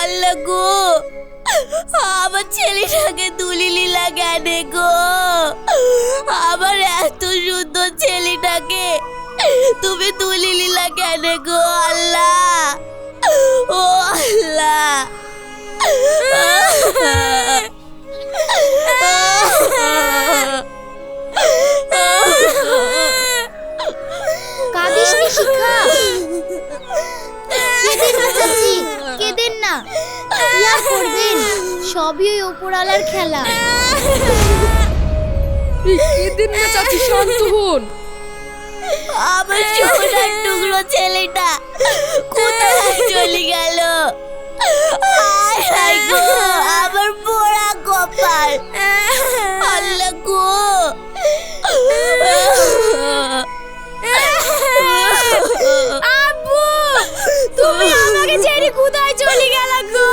আল্লাহ গো, আমার ছেলেটাকে তুলি লীলা জ্ঞানে গো। আমার এত সুন্দর ছেলেটাকে তুমি তুলি লীলা জ্ঞানে গো আল্লাহ ও না? করবেন সবই ওই ওপরালার খেলা। কেঁদেন না চাচি শান্ত হন। আমার সোনার টুকরো ছেলেটা কোথায় চলে গেল? আয় হায় গো আমার পোড়া কপাল। চলে গেল গো।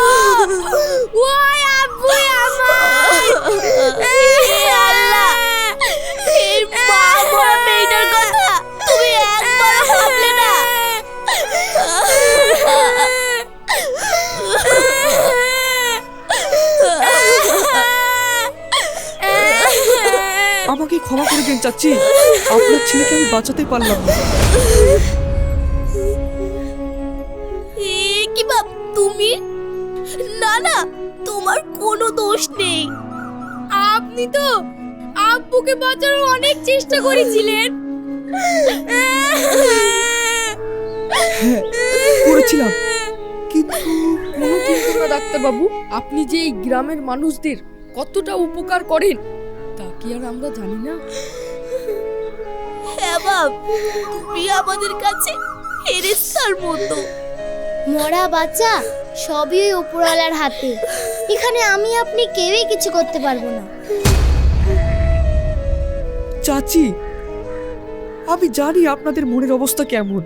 ওই আব্বু আমার। হে আল্লাহ এই মা মরা মেয়েটার কথা তুমি একবার ভাবলে না। আমাকে ক্ষমা করে দিন চাচ্ছি আপনার ছেলেকে আমি বাঁচাতে পারলাম না। তুমি না না তোমার কোনো দোষ নেই। আপনি তো আব্বুকে বাঁচানোর অনেক চেষ্টা করেছিলেন। করেছিলাম। কিন্তু কোনো চিন্তা না ডাক্তারবাবু আপনি যে এই গ্রামের মানুষদের কতটা উপকার করেন তা কি আর আমরা জানি না। হ্যাঁ বাপ তুমি আমাদের কাছে ফেরেস্তার মতো। মরা বাচ্চা সবই ওই ওপরওয়ালার হাতে। এখানে আমি আপনি কেউই কিছু করতে পারব না। চাচি আমি জানি আপনাদের মনের অবস্থা কেমন।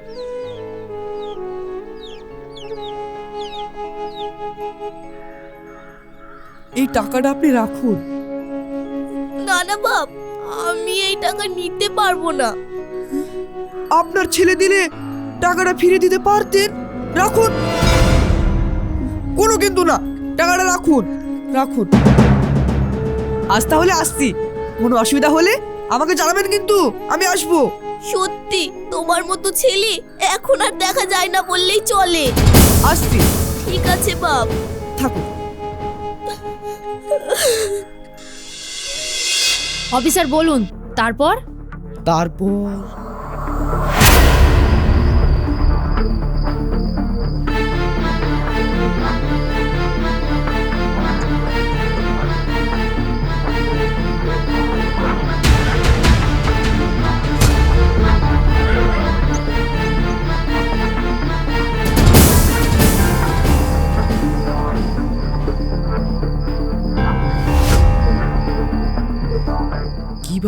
এই টাকাটা আপনি রাখুন। না না বাপ আমি এই টাকা নিতে পারব না। আপনার ছেলে দিলে টাকাটা ফিরে দিতে পারতেন? রাখুন। কোনো কিন্তু না। টাকাটা রাখুন। রাখুন। আজ তাহলে আসছি। কোনো অসুবিধা হলে আমাকে জানাবেন কিন্তু। আমি আসব। সত্যি তোমার মতো ছেলে এখন আর দেখা যায় না বললেই চলে। আসছি। ঠিক আছে বাপ। থাকুন। অফিসার বলুন। তারপর? তারপর?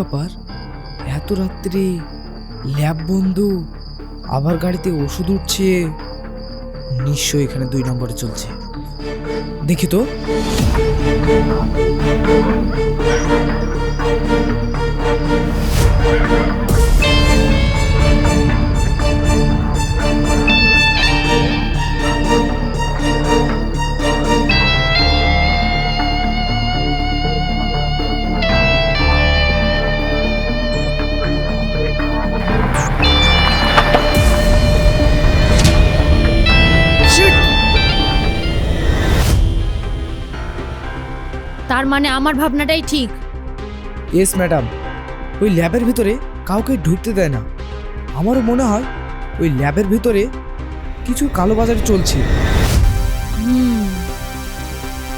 ব্যাপার? এত রাত্রে ল্যাব বন্ধু, আবার গাড়িতে ওষুধ উঠছে। নিশ্চয় এখানে দুই নম্বরে চলছে। দেখি তো। তার মানে আমার ভাবনাটাই ঠিক। ইয়েস ম্যাডাম ওই ল্যাবের ভিতরে কাউকে ঢুকতে দেয় না। আমারও মনে হয় ওই ল্যাবের ভিতরে কিছু কালোবাজারি চলছে।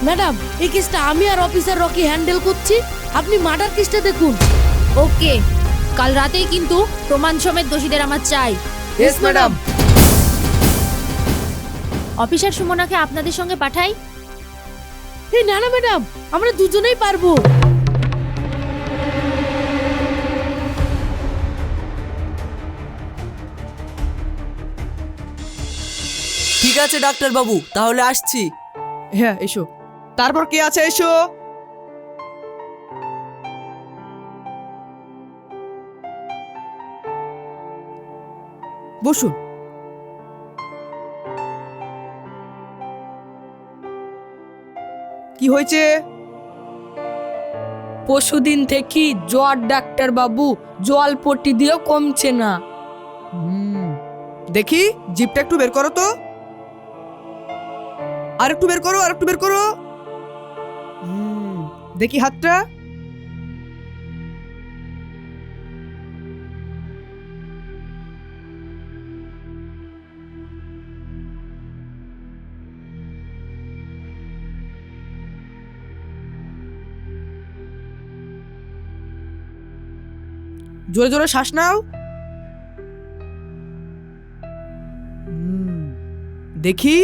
ম্যাডাম এই কেসটা আমি আর অফিসার রকি হ্যান্ডেল করছি। আপনি মার্ডার কেসটা দেখুন। ওকে কাল রাতেই কিন্তু প্রমাণ সমেত দোষীদের আমার চাই। ইয়েস ম্যাডাম অফিসার সুমনাকে আপনাদের সঙ্গে পাঠাই। এই না না ম্যাডাম আমরা দুজনেই পারব। ঠিক আছে ডাক্তার বাবু তাহলে আসছি। হ্যাঁ এসো। তারপর কে আছে এসো? বসুন। কি হয়েছে? পশুদিন থেকে জ্বর ডাক্তার বাবু জল পট্টি দিয়েও কমছে না। হুম দেখি জিপটা একটু বের করো তো। আর একটু বের করো আর একটু বের করো। হুম দেখি হাতটা। জোরে জোরে শ্বাস নাও। দেখি।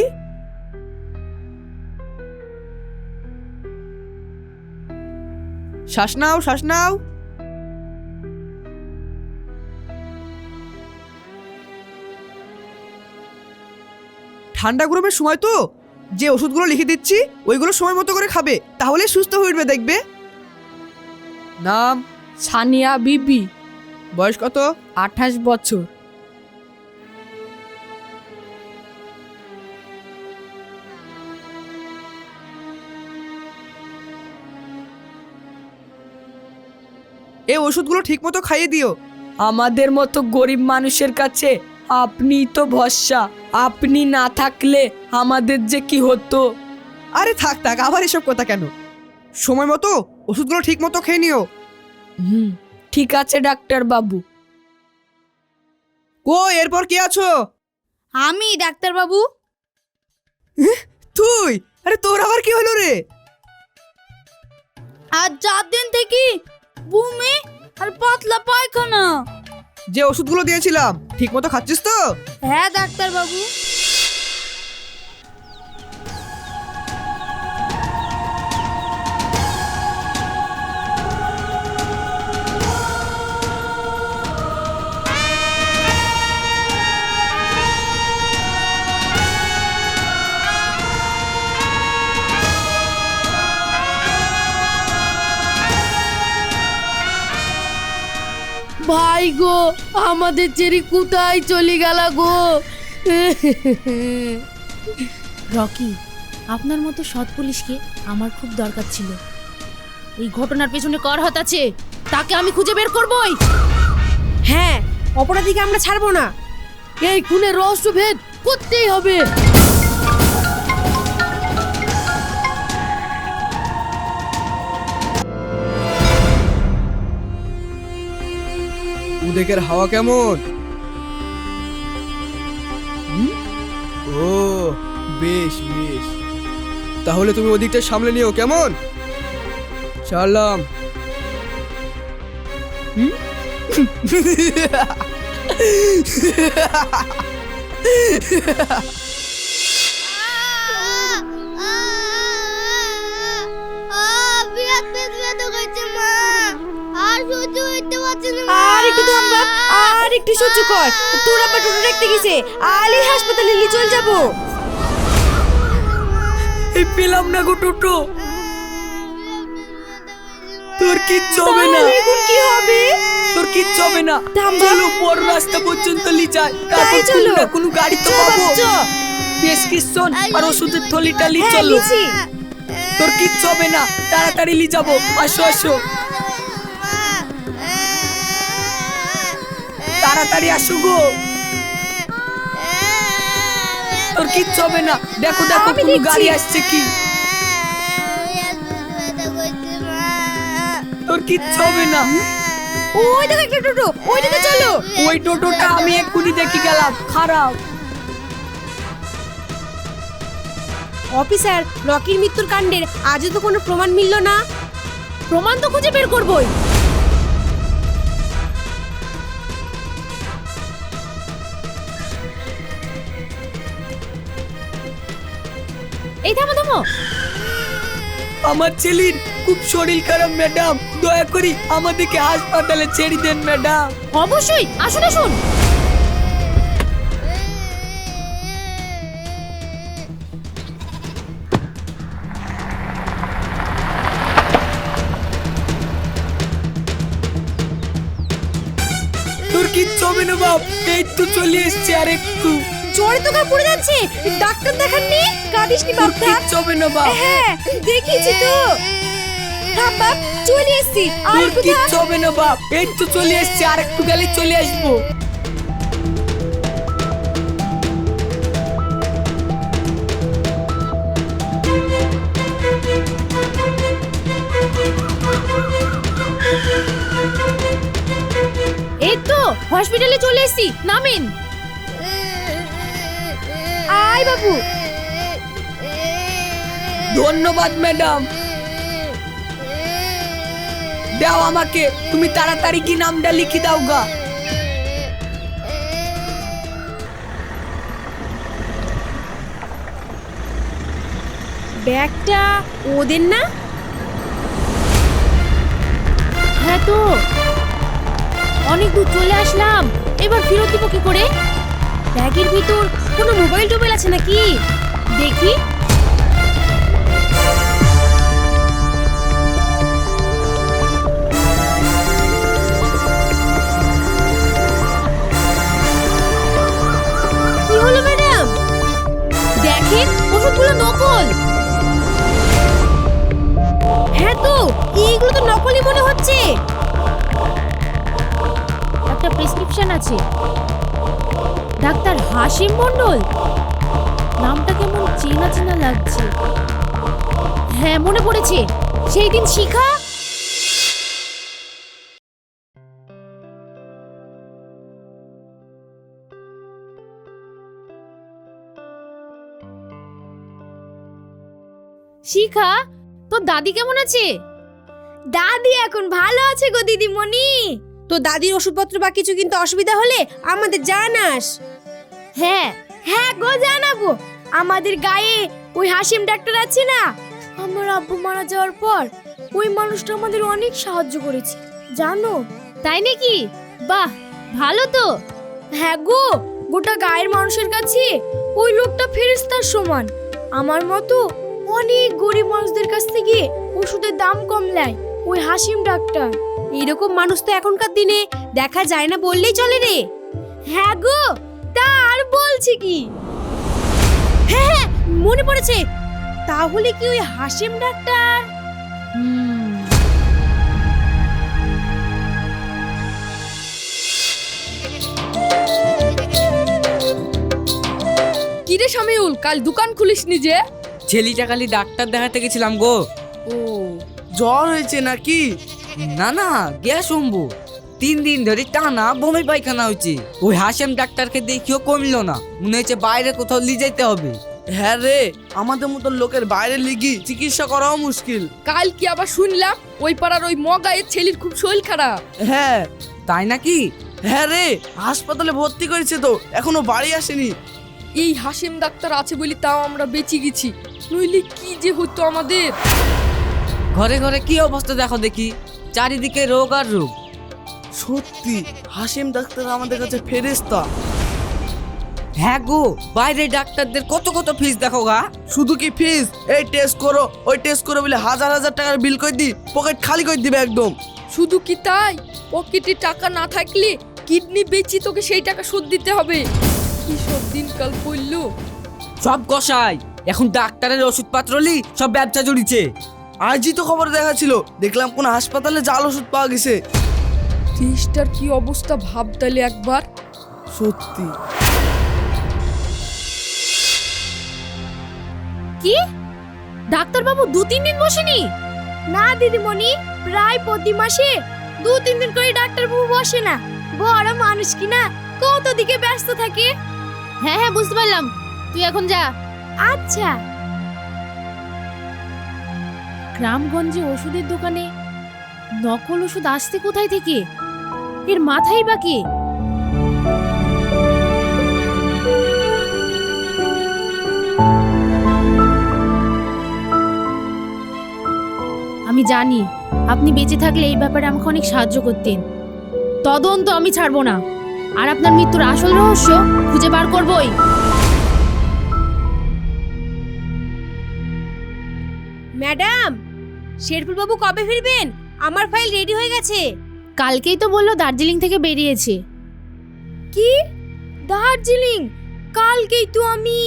শ্বাস নাও শ্বাস নাও। ঠান্ডা গরমের সময় তো, যে ওষুধগুলো লিখে দিচ্ছি, ওইগুলো সময় মতো করে খাবে তাহলে সুস্থ হয়ে উঠবে, দেখবে। নাম? সানিয়া বিবি। বয়স কত? আঠাশ বছর। এই ওষুধগুলো ঠিক মতো খাইয়ে দিও। আমাদের মতো গরিব মানুষের কাছে আপনি তো ভরসা। আপনি না থাকলে আমাদের যে কি হতো? আরে থাক থাক আবার এসব কথা কেন? সময় মতো ওষুধগুলো ঠিক মতো খেয়ে নিও। হুম। ঠিক আছে ডাক্তার বাবু। কো এরপর কি আছো? আমি ডাক্তার বাবু। তুই আরে তোর আবার কি হলো রে? আর চার দিন থেকে বমি আর পাতলা পায়খানা। যে ওষুধগুলো দিয়েছিলাম ঠিক মতো খাচ্ছিস তো? হ্যাঁ ডাক্তার বাবু। ভাই গো আমাদের চেরি কোথায় চলে গেল গো? রকি আপনার মতো সৎ পুলিশকে আমার খুব দরকার ছিল। এই ঘটনার পেছনে কর হাত আছে তাকে আমি খুঁজে বের করবই। হ্যাঁ অপরাধীকে আমরা ছাড়বো না। এই খুনের রহস্য ভেদ করতেই হবে। উদেকের হাওয়া কেমন ও বেশ বেশ তাহলে তুমি ওদিকটা সামলে নিও কেমন চালাম হুম? আর একটু থাম বাপ আর একটু সহ্য কর। তোর আব্বা টোটো দেখতে গেছে। আলী হাসপাতালে নিয়ে চল যাব। এই পেলাম না গো টোটো। তোর কিচ্ছু হবে না। এখন কি হবে? তোর কিচ্ছু হবে না। চলো বড় রাস্তা পর্যন্ত লি যাই। তারপর চলো। কোনো গাড়ি তো পাবো। প্রেসক্রিপশন আর ওষুধের থলিটা লি হ্যাঁ চলো। তোর কিচ্ছু হবে না। তাড়াতাড়ি লি যাব। আসো আসো। তাড়াতাড়ি আসো গো। তোর কিচ্ছু হবে না। দেখো দেখো কোনো গাড়ি আসছে কি? তোর কিচ্ছু হবে না। ওই দেখো একটা টোটো ওইটাতে চলো। ওই টোটোটা আমি এক্ষুনি দেখে গেলাম। খারাপ। অফিসার রকির মৃত্যুর কাণ্ডের আজও তো কোনো প্রমাণ মিলল না। প্রমাণ তো খুঁজে বের করবই। আমার ছেলের খুব শরীর খারাপ ম্যাডাম। দয়া করি আমাদেরকে হাসপাতালে ছেড়ে দেন ম্যাডাম। অবশ্যই আসুন আসুন। তোর কিচ্ছু হবে না বাপ। এই তো চলে এসছে আর একটু জ্বরে তো গা পড়ে যাচ্ছে। ডাক্তার দেখাননি? কাঁদিসনি বাপ থাক কিচ্ছু না বাপ। হ্যাঁ দেখিয়েছি তো। থাম বাপ চলে এসছি। আর। কিচ্ছু হবে না বাপ। এই তো চলে এসছি আর একটু গেলে চলে আসব। এই তো হসপিটালে চলে এসেছি। নামেন। আয় বাবু। ধন্যবাদ ম্যাডাম। দাও আমাকে তুমি তাড়াতাড়ি কি নামটা লিখে দাও গা। ব্যাগটা ওদের না? হ্যাঁ তো। অনেক দূর চলে আসলাম। এবার ফেরত দিব কি করে? ব্যাগের ভিতর কোনো মোবাইল টোবাইল আছে নাকি? দেখি। মনে পড়েছে? সেই দিন শিখা? শিখা তোর দাদি কেমন আছে? দাদি এখন ভালো আছে গো দিদিমণি। তো দাদির ওষুধপত্র বা কিছু কিন্তু অসুবিধা হলে আমাদের জানাস। হ্যাঁ হ্যাঁ গো জানাব। আমাদের গায়ে ওই হাসিম ডাক্তার আছে না আব্বু মারা যাওয়ার পর ওই মানুষটা আমাদের অনেক সাহায্য করেছে জানো? তাই নাকি? বাহ ভালো তো। হ্যাঁ গো গোটা গায়ের মানুষের কাছে ওই লোকটা ফেরেস্তার সমান। আমার মতো অনেক গরিব মানুষদের কাছ থেকে ওষুধের দাম কম নেয় ওই হাসিম ডাক্তার। এরকম মানুষ তো এখনকার দিনে দেখা যায় না বললেই চলে রে। হ্যাঁ গো তা আর বলছি কি? হ্যাঁ হ্যাঁ মনে পড়েছে তাহলে কি ওই হাসিম ডাক্তার? হুম। কিরে শামিউল কাল দোকান খুলিস নিজে ছেলেটা খালি ডাক্তার দেখাতে গেছিলাম গো। ও। জ্বর হয়েছে নাকি? না না গ্যাস অম্বু। তিন দিন ধরে টানা বমি পায়খানা হচ্ছে ওই হাসেম ডাক্তারকে দেখিও কমলো না। মনে হচ্ছে বাইরে কোথাও নিয়ে যেতে হবে। হ্যাঁ রে আমাদের মতন লোকের বাইরে লিগি চিকিৎসা করাও মুশকিল। কাল কি আবার শুনলাম ওই পাড়ার ওই মগায়ের ছেলের খুব শরীর খারাপ? হ্যাঁ তাই নাকি? হ্যাঁ রে হাসপাতালে ভর্তি করেছে তো এখনও বাড়ি আসেনি। এই হাসিম ডাক্তার আছে বলি তাও আমরা বেঁচে গেছি। নইলে কি যে হতো আমাদের? ঘরে ঘরে কি অবস্থা দেখো দেখি চারিদিকে রোগ আর রোগ। সত্যি হাসিম ডাক্তার আমাদের কাছে ফেরেস্তা হ্যাঁ গো বাইরে ডাক্তারদের কত কত ফিস দেখো গা। শুধু কি ফিস এই টেস্ট করো ওই টেস্ট করো বলে হাজার হাজার টাকার বিল করে দি পকেট খালি করে দিবে একদম? শুধু কি তাই? পকেটে টাকা না থাকলে কিডনি বেচি তোকে সেই টাকা শোধ দিতে হবে। কি সব দিনকাল পড়ল। সব কষাই। এখন ডাক্তারের ওষুধপত্র লি সব ব্যবসা জড়িছে। আজই তো খবর দেখাচ্ছিল দেখলাম কোন হাসপাতালে জাল ওষুধ পাওয়া গেছে। দেশটার কি অবস্থা ভাবতালে একবার? সত্যি। কি? ডাক্তারবাবু দু তিন দিন বসেনি? না দিদিমণি প্রায় প্রতি মাসে দু তিন দিন করে ডাক্তারবাবু বসে না। বড় মানুষ কি না? কত দিকে ব্যস্ত থাকে? হ্যাঁ হ্যাঁ বুঝতে পারলাম। তুই এখন যা। আচ্ছা। গ্রামগঞ্জে ওষুধের দোকানে নকল ওষুধ আসতে কোথায় থেকে? এর মাথায় বা কে? আমি জানি আপনি বেঁচে থাকলে এই ব্যাপারে আমাকে অনেক সাহায্য করতেন। তদন্ত আমি ছাড়বো না। আর আপনার মৃত্যুর আসল রহস্য খুঁজে বার করবই। ম্যাডাম শেরফুল বাবু কবে ফিরবেন? আমার ফাইল রেডি হয়ে গেছে। কালকেই তো বলল দার্জিলিং থেকে বেরিয়েছে। কি? দার্জিলিং? কালকেই তো আমি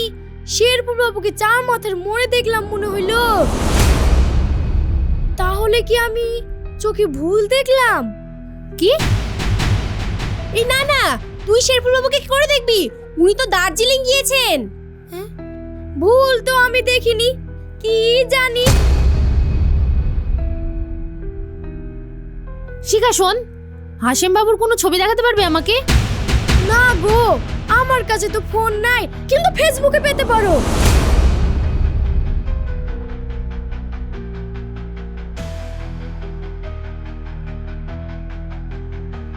শেরপুর বাবুকে চার মাথার মোড়ে দেখলাম মনে হইল। তাহলে কি আমি চোখে ভুল দেখলাম? কি? এই না না, তুই শেরপুর বাবুকে কি করে দেখবি? উনি তো দার্জিলিং গিয়েছেন। ভুল তো আমি দেখিনি। কি জানি? শিখা, শোন হাসেম বাবুর কোনো ছবি দেখাতে পারবে আমাকে? না গো, আমার কাছে তো ফোন নাই, কিন্তু ফেসবুকে পেতে পারো।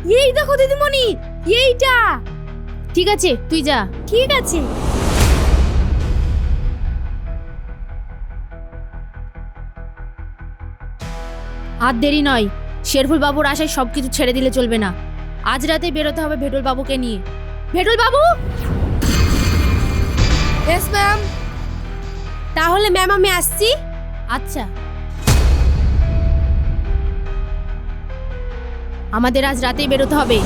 এই দেখো দিদিমণি এইটা। ঠিক আছে তুই যা। ঠিক আছে। আর দেরি নয় শেরফুল বাবুর আশায় সবকিছু ছেড়ে দিলে চলবে না। আজ রাতে বেরোতে হবে ভেটুল বাবুকে নিয়ে। ভেটুল বাবু! ম্যাম তাহলে ম্যাম আমি আসছি। আচ্ছা। আমাদের আজ রাতেই বেরোতে হবে।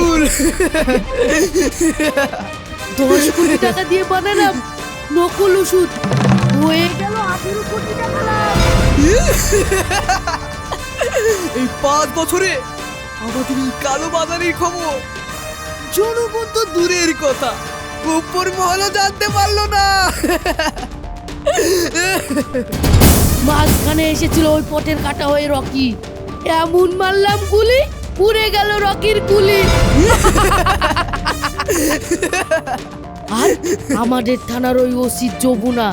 সাকসেসফুল দশ কোটি টাকা দিয়ে বানালাম। নকল ওষুধ। হয়ে গেল আঠেরো কোটি টাকা লাভ। এই পাঁচ বছরে আমাদের এই কালো বাজারের খবর। জনগণ তো দূরের কথা। উপর মহলও জানতে পারল না। মাঝখানে এসেছিল ওই পটের কাটা হয়ে রকি। এমন মারলাম গুলি। পুড়ে গেল রকির গুলি আর আমাদের থানার ওই ওসি যমুনা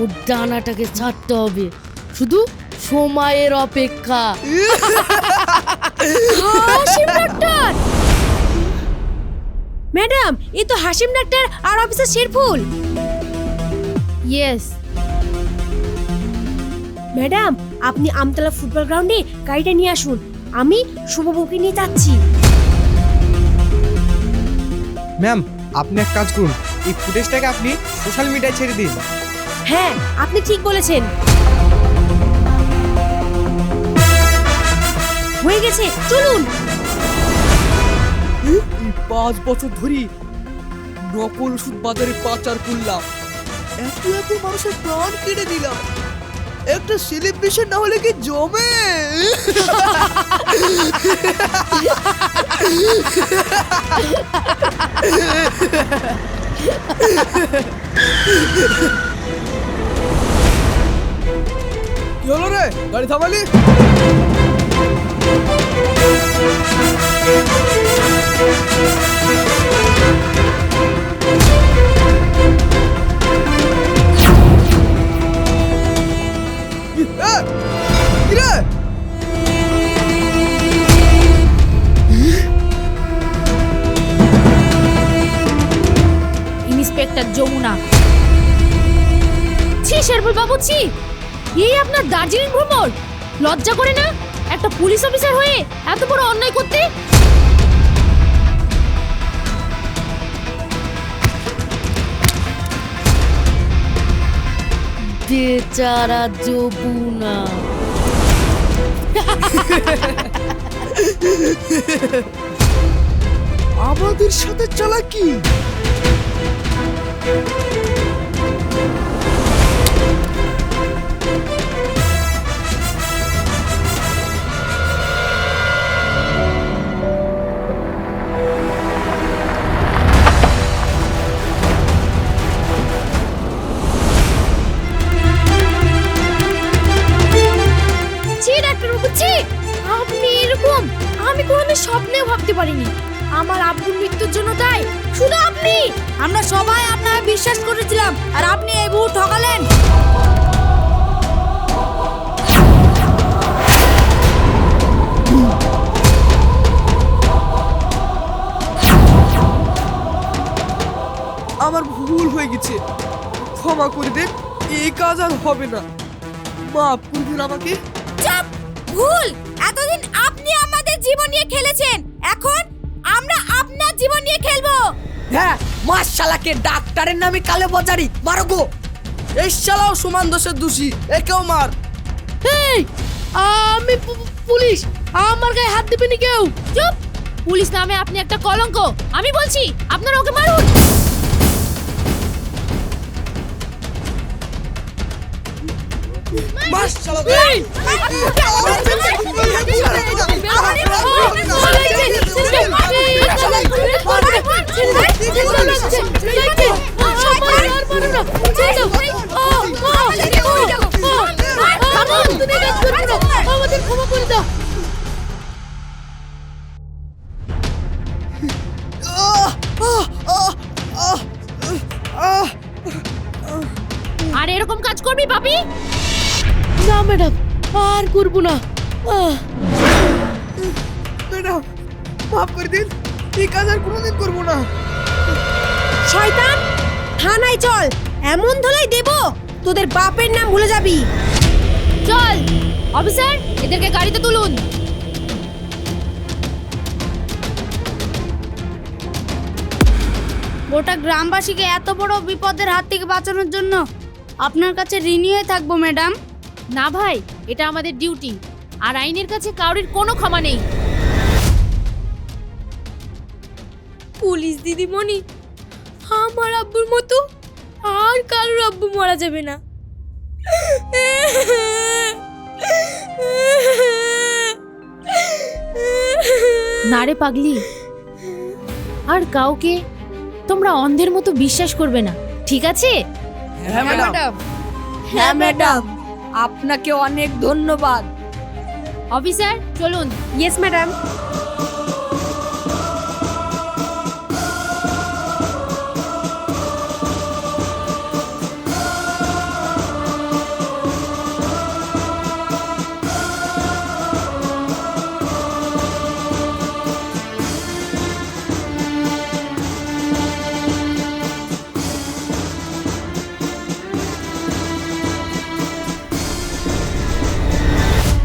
ওর ডানাটাকে ছাড়তে হবে। শুধু সময়ের অপেক্ষা। হাসিম ডাক্তার! ম্যাডাম এই তো হাসিম ডাক্তার আর অফিসার শেরফুল। ইয়েস ম্যাডাম আপনি আমতলা ফুটবল গ্রাউন্ডে গাড়িটা নিয়ে আসুন। আমি শুভবাবুকে নিয়ে যাচ্ছি। ম্যাম আপনি এক কাজ করুন। এই ফুটেজটাকে আপনি সোশ্যাল মিডিয়ায় ছেড়ে দিন। হ্যাঁ আপনি ঠিক বলেছেন। হয়ে গেছে চলুন। এই পাঁচ বছর ধরে নকল ওষুধ বাজারে পাচার করলাম। এত এত মানুষের প্রাণ কেড়ে দিলাম। একটা সেলিব্রেশন না হলে কি জমে? কি হলো রে? গাড়ি থামালি? এ, কি রে ইন্সপেক্টর যমুনা। ছি শেরফুল বাবু, ছি। এই আপনার দার্জিলিং ভ্রমণ? লজ্জা করে না? একটা পুলিশ অফিসার হয়ে এত বড় অন্যায় করতে? যে চারা যবুনা আমাদের সাথে চালাকি ছি ডাক্তারবাবু ছি আপনি এরকম? আমি কোনোদিন স্বপ্নেও ভাবতে পারিনি। আমার আব্বুর মৃত্যুর জন্য দায় শুধু আপনি! আমরা সবাই আপনাকে বিশ্বাস করেছিলাম, আর আপনি এই বহু ঠকালেন। আমার ভুল হয়ে গেছে। ক্ষমা করে দেন এই কাজ আর হবে না। মাফ করে আমাকে ভুল! এতদিন আপনি আমাদের জীবন নিয়ে খেলেছেন। এখন আমরা আপনার জীবন নিয়ে খেলব। হ্যাঁ মাশালাকে ডাক্তারের নামে কালো বাজারি মারো গো। এই শালাও সমান দোষের দোষী একেও মার। এই আমি পু- পুলিশ আমার গায়ে হাত দেবেনি কেউ? চুপ! পুলিশ নামে আপনি একটা কলঙ্ক আমি বলছি আপনারা ওকে মারুন। আমাদের ক্ষমা করে দাও। আর এরকম কাজ করবি পাপি না ম্যাডাম। আর করব না। ম্যাডাম মাফ করে দিন। এই কাজ আর কোনোদিন করব না। শয়তান! থানায় চল। এমন ধলাই দেব তোদের বাপের নাম ভুলে যাবি। চল অফিসার এদেরকে গাড়িতে তুলুন। গোটা গ্রামবাসীকে এত বড় বিপদের হাত থেকে বাঁচানোর জন্য আপনার কাছে ঋণী হয়ে থাকব ম্যাডাম। না ভাই এটা আমাদের ডিউটি। আর আইনের কাছে কাউরির কোনো ক্ষমা নেই। পুলিশ দিদিমণি আমার আব্বুর মতো আর কারোর আব্বু মারা যাবে না। না রে পাগলি। আর কাউকে তোমরা অন্ধের মতো বিশ্বাস করবে না ঠিক আছে? হ্যাঁ ম্যাডাম। হ্যাঁ ম্যাডাম। আপনাকে অনেক ধন্যবাদ। অফিসার চলুন। Yes madam